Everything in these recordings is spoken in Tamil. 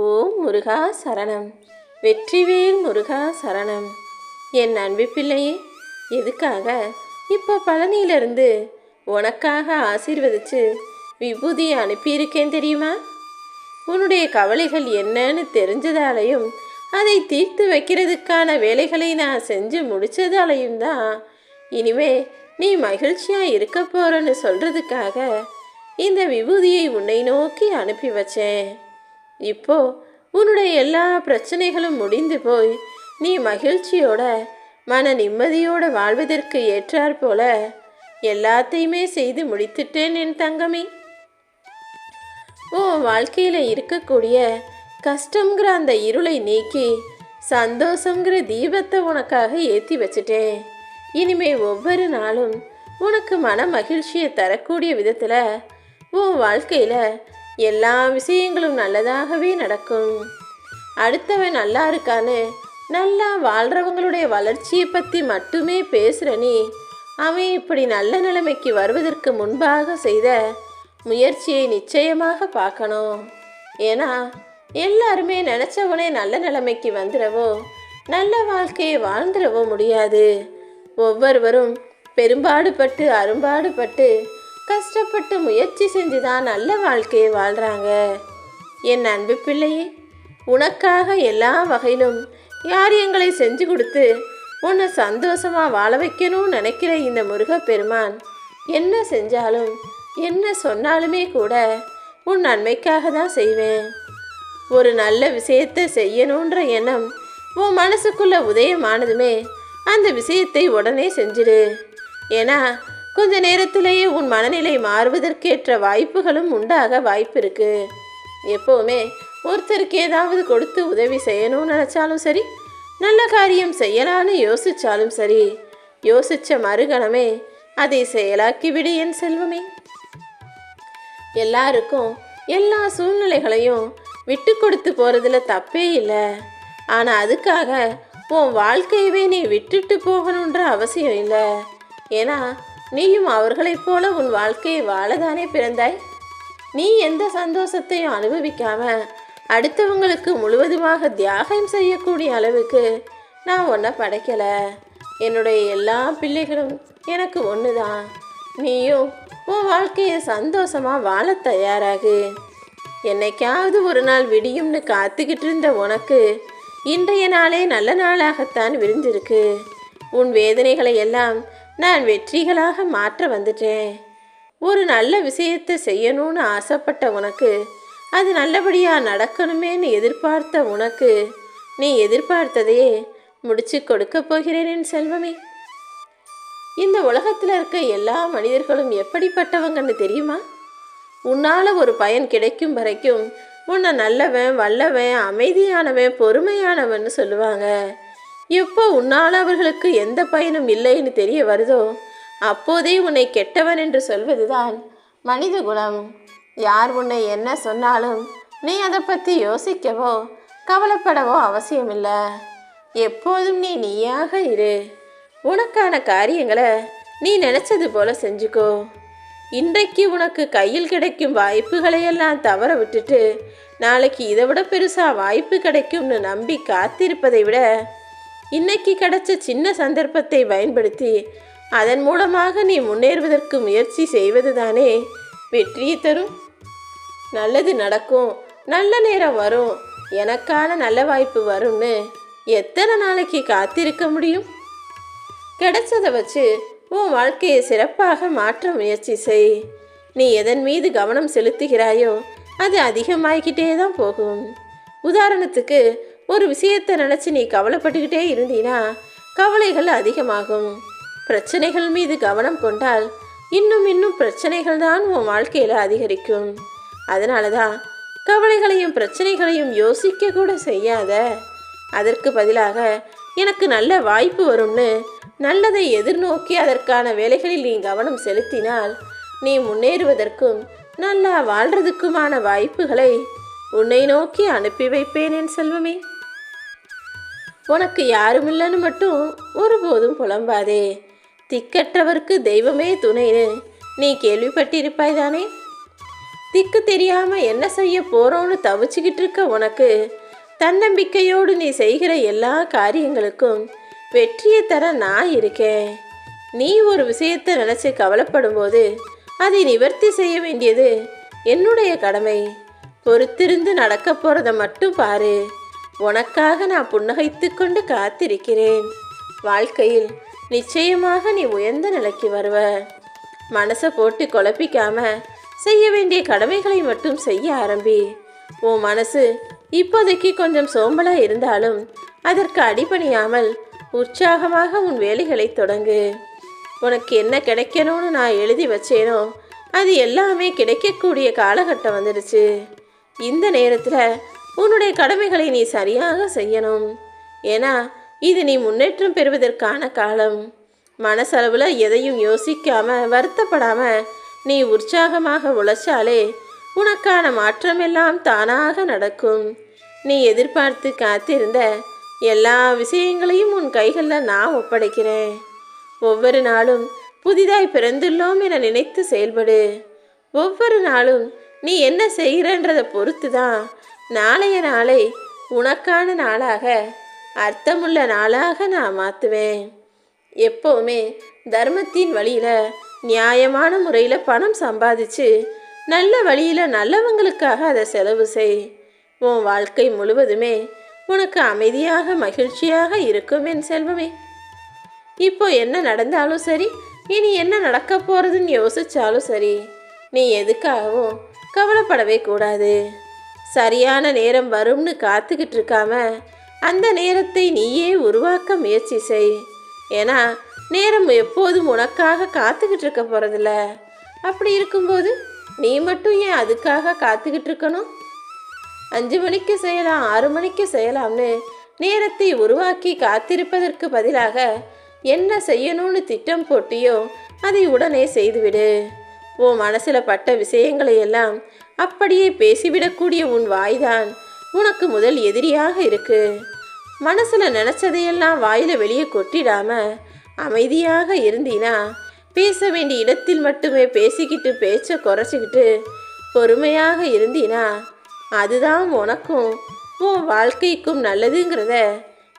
ஓம் முருகா சரணம். வெற்றிவேல் முருகா சரணம். என் அன்பு பிள்ளையே எதுக்காக இப்போ பழனியிலிருந்து உனக்காக ஆசீர்வதிச்சு விபூதி அனுப்பியிருக்கேன் தெரியுமா? உன்னுடைய கவலைகள் என்னன்னு தெரிஞ்சதாலையும் அதை தீர்த்து வைக்கிறதுக்கான வேலைகளை நான் செஞ்சு முடிச்சதாலையும் தான் இனிமே நீ மகிழ்ச்சியாக இருக்க போறன்னு சொல்கிறதுக்காக இந்த விபூதியை உன்னை நோக்கி அனுப்பி வச்சேன். இப்போ உன்னுடைய எல்லா பிரச்சனைகளும் முடிந்து போய் நீ மகிழ்ச்சியோட மன நிம்மதியோட வாழ்வதற்கு ஏற்றாற் போல எல்லாத்தையுமே செய்து முடித்துட்டேன் என் தங்கமே. உன் வாழ்க்கையில் இருக்கக்கூடிய கஷ்டங்கிற அந்த இருளை நீக்கி சந்தோஷங்கிற தீபத்தை உனக்காக ஏற்றி வச்சுட்டேன். இனிமே ஒவ்வொரு நாளும் உனக்கு மன மகிழ்ச்சியை தரக்கூடிய விதத்தில் உன் வாழ்க்கையில் எல்லா விஷயங்களும் நல்லதாகவே நடக்கும். அடுத்தவன் நல்லா இருக்கான்னு நல்லா வாழ்கிறவங்களுடைய வளர்ச்சியை பற்றி மட்டுமே பேசுகிற நீ அவன் இப்படி நல்ல நிலைமைக்கு வருவதற்கு முன்பாக செய்த முயற்சியை நிச்சயமாக பார்க்கணும். ஏன்னா எல்லாருமே நினச்சவனே நல்ல நிலைமைக்கு வந்துடவோ நல்ல வாழ்க்கையை வாழ்ந்துடவோ முடியாது. ஒவ்வொருவரும் பெரும்பாடுபட்டு அரும்பாடுபட்டு கஷ்டப்பட்டு முயற்சி செஞ்சு தான் நல்ல வாழ்க்கையை வாழ்கிறாங்க என் அன்பு பிள்ளையே உனக்காக எல்லா வகையிலும் யாரியங்களை செஞ்சு கொடுத்து உன்னை சந்தோஷமாக வாழ வைக்கணும்னு நினைக்கிற இந்த முருகப்பெருமான் என்ன செஞ்சாலும் என்ன சொன்னாலுமே கூட உன் நன்மைக்காக தான் செய்வேன். ஒரு நல்ல விஷயத்தை செய்யணுன்ற எண்ணம் உன் மனசுக்குள்ளே உதயமானதுமே அந்த விஷயத்தை உடனே செஞ்சிடு. ஏன்னா கொஞ்ச நேரத்திலேயே உன் மனநிலை மாறுவதற்கேற்ற வாய்ப்புகளும் உண்டாக வாய்ப்பு இருக்கு எப்போவுமே ஒருத்தருக்கு ஏதாவது கொடுத்து உதவி செய்யணும்னு நினச்சாலும் சரி நல்ல காரியம் செய்யலான்னு யோசிச்சாலும் சரி யோசிச்ச மறுகணமே அதை செயலாக்கி விடு என் செல்வமே. எல்லாருக்கும் எல்லா சூழ்நிலைகளையும் விட்டு கொடுத்து போகிறதுல தப்பே இல்லை. ஆனால் அதுக்காக உன் வாழ்க்கையவே நீ விட்டுட்டு போகணுன்ற அவசியம் இல்லை. ஏன்னா நீயும் அவர்களைப் போல உன் வாழ்க்கையை வாழதானே பிறந்தாய்? நீ எந்த சந்தோஷத்தையும் அனுபவிக்காம அடுத்தவங்களுக்கு முழுவதுமாக தியாகம் செய்யக்கூடிய அளவுக்கு நான் ஒன்றை படைக்கலை. என்னுடைய எல்லா பிள்ளைகளும் எனக்கு ஒன்று தான் நீயும் உன் வாழ்க்கையை சந்தோஷமாக வாழ தயாராகு. என்னைக்காவது ஒரு நாள் விடியும்னு காத்துக்கிட்டு இருந்த உனக்கு இன்றைய நாளே நல்ல நாளாகத்தான் விரிஞ்சிருக்கு உன் வேதனைகளை எல்லாம் நான் வெற்றிகளாக மாற்ற வந்துட்டேன். ஒரு நல்ல விஷயத்தை செய்யணும்னு ஆசைப்பட்ட உனக்கு அது நல்லபடியாக நடக்கணுமேன்னு எதிர்பார்த்த உனக்கு நீ எதிர்பார்த்ததையே முடிச்சு கொடுக்க போகிறேன் என் செல்வமே. இந்த உலகத்தில் இருக்க எல்லா மனிதர்களும் எப்படிப்பட்டவங்கன்னு தெரியுமா? உன்னால் ஒரு பயன் கிடைக்கும் வரைக்கும் உன்னை நல்லவன் வல்லவன் அமைதியானவன் பொறுமையானவன்னு சொல்லுவாங்க. இப்போ உன்னால் அவர்களுக்கு எந்த பயனும் இல்லைன்னு தெரிய வருதோ அப்போதே உன்னை கெட்டவன் என்று சொல்வதுதான் மனித குணம். யார் உன்னை என்ன சொன்னாலும் நீ அதை பற்றி யோசிக்கவோ கவலைப்படவோ அவசியமில்லை. எப்போதும் நீ நீயாக இரு. உனக்கான காரியங்களை நீ நினச்சது போல செஞ்சுக்கோ. இன்றைக்கு உனக்கு கையில் கிடைக்கும் வாய்ப்புகளையெல்லாம் தவற விட்டுட்டு நாளைக்கு இதை விட பெருசாக வாய்ப்பு கிடைக்கும்னு நம்பி காத்திருப்பதை விட இன்னைக்கு கிடைச்ச சின்ன சந்தர்ப்பத்தை பயன்படுத்தி அதன் மூலமாக நீ முன்னேறுவதற்கு முயற்சி செய்வதுதானே. வெற்றியை தரும். நல்லது நடக்கும். நல்ல நேரம் வரும். எனக்கான நல்ல வாய்ப்பு வரும்னு எத்தனை நாளைக்கு காத்திருக்க முடியும்? கிடைச்சதை வச்சு உன் வாழ்க்கையை சிறப்பாக மாற்ற முயற்சி செய். நீ எதன் மீது கவனம் செலுத்துகிறாயோ அது அதிகமாகிக்கிட்டே தான் போகும். உதாரணத்துக்கு ஒரு விஷயத்தை நினச்சி நீ கவலைப்பட்டுக்கிட்டே இருந்தீனா கவலைகள் அதிகமாகும். பிரச்சனைகள் மீது கவனம் கொண்டால் இன்னும் இன்னும் பிரச்சனைகள் தான் உன் வாழ்க்கையில் அதிகரிக்கும். அதனால தான் கவலைகளையும் பிரச்சனைகளையும் யோசிக்க கூட செய்யாத. அதற்கு பதிலாக எனக்கு நல்ல வாய்ப்பு வரும்னு நல்லதை எதிர்நோக்கி அதற்கான வேலைகளில் நீ கவனம் செலுத்தினால் நீ முன்னேறுவதற்கும் நல்லா வாழ்றதுக்குமான வாய்ப்புகளை உன்னை நோக்கி அனுப்பி வைப்பேன் என் செல்வமே. உனக்கு யாருமில்லன்னு மட்டும் ஒருபோதும் புலம்பாதே. திக்கற்றவர்க்கு தெய்வமே துணைன்னு நீ கேள்விப்பட்டிருப்பாய் தானே திக்கு தெரியாமல் என்ன செய்ய போகிறோன்னு தவிச்சுக்கிட்டு இருக்க உனக்கு. தன்னம்பிக்கையோடு நீ செய்கிற எல்லா காரியங்களுக்கும் வெற்றியை தர நான் இருக்கேன். நீ ஒரு விஷயத்தை நினச்சி கவலைப்படும் போது அதை நிவர்த்தி செய்ய வேண்டியது என்னுடைய கடமை. பொறுத்திருந்து நடக்க போகிறத மட்டும் பாரு. உனக்காக நான் புன்னகைத்து கொண்டு காத்திருக்கிறேன். வாழ்க்கையில் நிச்சயமாக நீ உயர்ந்த நிலைக்கு வருவ. மனசை போட்டு குழப்பிக்காம செய்ய வேண்டிய கடமைகளை மட்டும் செய்ய ஆரம்பி. உன் மனசு இப்போதைக்கு கொஞ்சம் சோம்பலா இருந்தாலும் அதற்கு அடிபணியாமல் உற்சாகமாக உன் வேலைகளை தொடங்கு. உனக்கு என்ன கிடைக்கணும்னு நான் எழுதி வச்சேனோ அது எல்லாமே கிடைக்கக்கூடிய காலகட்டம் வந்துடுச்சு. இந்த நேரத்தில் உன்னுடைய கடமைகளை நீ சரியாக செய்யணும். ஏன்னா இது நீ முன்னேற்றம் பெறுவதற்கான காலம். மனசளவில் எதையும் யோசிக்காம வருத்தப்படாம நீ உற்சாகமாக உழைச்சாலே உனக்கான மாற்றமெல்லாம் தானாக நடக்கும். நீ எதிர்பார்த்து காத்திருந்த எல்லா விஷயங்களையும் உன் கைகளில் நான் ஒப்படைக்கிறேன். ஒவ்வொரு நாளும் புதிதாய் பிறந்துள்ளோம் என நினைத்து செயல்படு. ஒவ்வொரு நாளும் நீ என்ன செய்கிறன்றதை பொறுத்து தான் நாளைய நாளை உனக்கான நாளாக அர்த்தமுள்ள நாளாக நான் மாற்றுவேன் எப்போவுமே தர்மத்தின் வழியில் நியாயமான முறையில் பணம் சம்பாதிச்சு நல்ல வழியில் நல்லவங்களுக்காக அதை செலவு செய். உன் வாழ்க்கை முழுவதுமே உனக்கு அமைதியாக மகிழ்ச்சியாக இருக்கும் என் செல்வமே. இப்போ என்ன நடந்தாலும் சரி இனி என்ன நடக்க போகிறதுன்னு யோசிச்சாலும் சரி நீ எதுக்காகவும் கவலைப்படவே கூடாது. சரியான நேரம் வரும்னு காத்துக்கிட்டு இருக்காம அந்த நேரத்தை நீயே உருவாக்க முயற்சி செய். ஏன்னா நேரம் எப்போதும் உனக்காக காத்துக்கிட்டு இருக்க போகிறதில்ல அப்படி இருக்கும்போது நீ மட்டும் ஏன் அதுக்காக காத்துக்கிட்டு இருக்கணும்? அஞ்சு மணிக்கு செய்யலாம் ஆறு மணிக்கு செய்யலாம்னு நேரத்தை உருவாக்கி காத்திருப்பதற்கு பதிலாக என்ன செய்யணும்னு திட்டம் போட்டியோ அதை உடனே செய்துவிடு. உன் மனசில் பட்ட விஷயங்களை எல்லாம் அப்படியே பேசிவிடக்கூடிய உன் வாய்தான். உனக்கு முதல் எதிரியாக இருக்கு. மனசில் நினச்சதையெல்லாம் வாயில் வெளியே கொட்டிடாம அமைதியாக இருந்தீனா பேச வேண்டிய இடத்தில் மட்டுமே பேசிக்கிட்டு பேச்சை குறைச்சிக்கிட்டு பொறுமையாக இருந்தீனா அதுதான் உனக்கும் உன் வாழ்க்கைக்கும் நல்லதுங்கிறத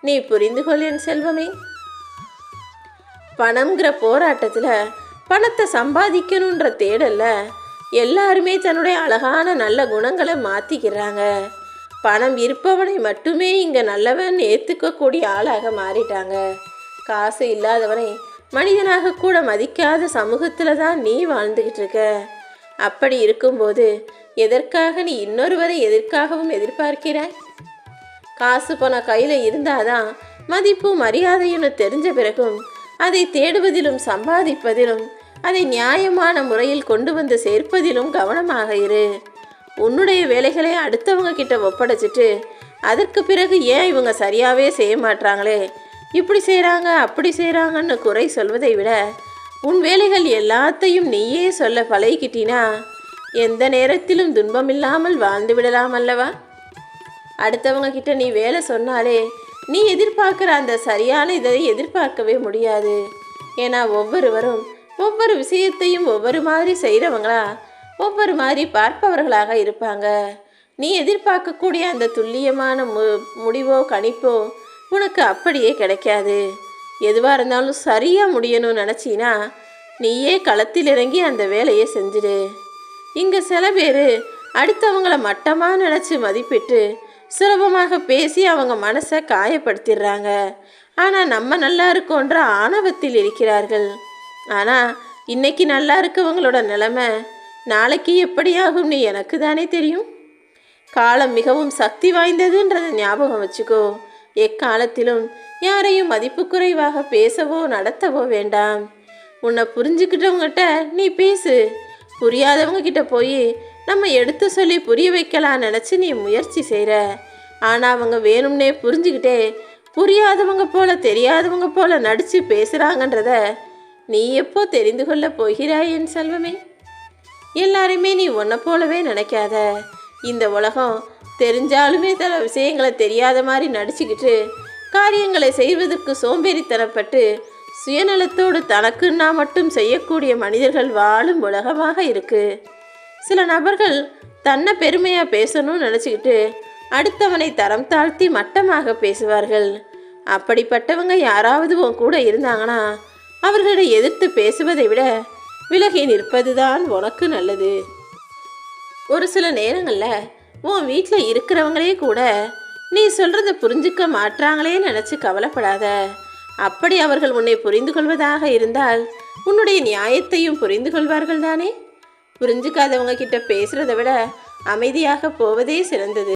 நீ புரிந்து கொள் என் செல்வமே. பணம்ங்கிற போராட்டத்தில் பணத்தை சம்பாதிக்கணுன்ற தேடல்ல எல்லாருமே தன்னுடைய அழகான நல்ல குணங்களை மாற்றிக்கிறாங்க பணம் இருப்பவனை மட்டுமே இங்கே நல்லவன் ஏற்றுக்கக்கூடிய ஆளாக மாறிட்டாங்க. காசு இல்லாதவனை மனிதனாக கூட மதிக்காத சமூகத்தில் தான் நீ வாழ்ந்துக்கிட்டு இருக்க. அப்படி இருக்கும்போது எதற்காக நீ இன்னொருவரை எதற்காகவும் எதிர்பார்க்கிறாய்? காசு போன கையில் இருந்தாதான் மதிப்பு மரியாதையுன்னு தெரிஞ்ச பிறகும் அதை தேடுவதிலும் சம்பாதிப்பதிலும் அதை நியாயமான முறையில் கொண்டு வந்து சேர்ப்பதிலும் கவனமாக இரு. உன்னுடைய வேலைகளை அடுத்தவங்க கிட்ட ஒப்படைச்சிட்டு அதற்கு பிறகு ஏன் இவங்க சரியாகவே செய்ய மாட்றாங்களே? இப்படி செய்கிறாங்க அப்படி செய்கிறாங்கன்னு குறை சொல்வதை விட உன் வேலைகள் எல்லாத்தையும் நீயே சொல்ல பழகிக்கிட்டினா எந்த நேரத்திலும் துன்பமில்லாமல் வாழ்ந்து விடலாம் அல்லவா? அடுத்தவங்க கிட்ட நீ வேலை சொன்னாலே நீ எதிர்பார்க்குற அந்த சரியான இதை எதிர்பார்க்கவே முடியாது. ஏன்னா ஒவ்வொருவரும் ஒவ்வொரு விஷயத்தையும் ஒவ்வொரு மாதிரி செய்கிறவங்களா ஒவ்வொரு மாதிரி பார்ப்பவர்களாக இருப்பாங்க. நீ எதிர்பார்க்கக்கூடிய அந்த துல்லியமான மு முடிவோ கணிப்போ உனக்கு அப்படியே கிடைக்காது. எதுவாக இருந்தாலும் சரியாக முடியணும்னு நினச்சினா நீயே களத்தில் இறங்கி அந்த வேலையை செஞ்சிடு. இங்கே சில பேர் அடுத்தவங்கள மட்டமாக நினச்சி மதிப்பிட்டு சுலபமாக பேசி அவங்க மனசை காயப்படுத்திடுறாங்க. ஆனால் நம்ம நல்லா இருக்கோன்ற ஆணவத்தில் இருக்கிறார்கள். ஆனால் இன்னைக்கு நல்லா இருக்கவங்களோட நிலைமை நாளைக்கு எப்படியாகும்னு எனக்கு தானே தெரியும்? காலம் மிகவும் சக்தி வாய்ந்ததுன்றதை ஞாபகம் வச்சுக்கோ. எக்காலத்திலும் யாரையும் மதிப்பு குறைவாக பேசவோ நடத்தவோ வேண்டாம். உன்னை புரிஞ்சுக்கிட்டவங்ககிட்ட நீ பேசு. புரியாதவங்க கிட்ட போய் நம்ம எடுத்து சொல்லி புரிய வைக்கலாம் நினச்சி நீ முயற்சி செய்கிற ஆனால் அவங்க வேணும்னே புரிஞ்சுக்கிட்டே புரியாதவங்க போல தெரியாதவங்க போல நடித்து பேசுகிறாங்கன்றத நீ எப்போ தெரிந்து கொள்ள போகிறாய் என் செல்வமே? எல்லாரையுமே நீ உன்னை போலவே நினைக்காத. இந்த உலகம் தெரிஞ்சாலுமே தர விஷயங்களை தெரியாத மாதிரி நடிச்சுக்கிட்டு காரியங்களை செய்வதற்கு சோம்பேறித்தனப்பட்டு சுயநலத்தோடு தனக்குன்னா மட்டும் செய்யக்கூடிய மனிதர்கள் வாழும் உலகமாக இருக்கு. சில நபர்கள் தன்னை பெருமையாக பேசணும்னு நினச்சிக்கிட்டு அடுத்தவனை தரம் தாழ்த்தி மட்டமாக பேசுவார்கள். அப்படிப்பட்டவங்க யாராவது உன் கூட இருந்தாங்கன்னா அவர்களை எதிர்த்து பேசுவதை விட விலகி நிற்பதுதான் உனக்கு நல்லது. ஒரு சில நேரங்களில் உன் வீட்டில் இருக்கிறவங்களே கூட நீ சொல்கிறத புரிஞ்சுக்க மாட்றாங்களே நினச்சி கவலைப்படாத. அப்படி அவர்கள் உன்னை புரிந்து கொள்வதாக இருந்தால் உன்னுடைய நியாயத்தையும் புரிந்து கொள்வார்கள் தானே? புரிஞ்சுக்காதவங்க கிட்ட பேசுகிறத விட அமைதியாக போவதே சிறந்தது.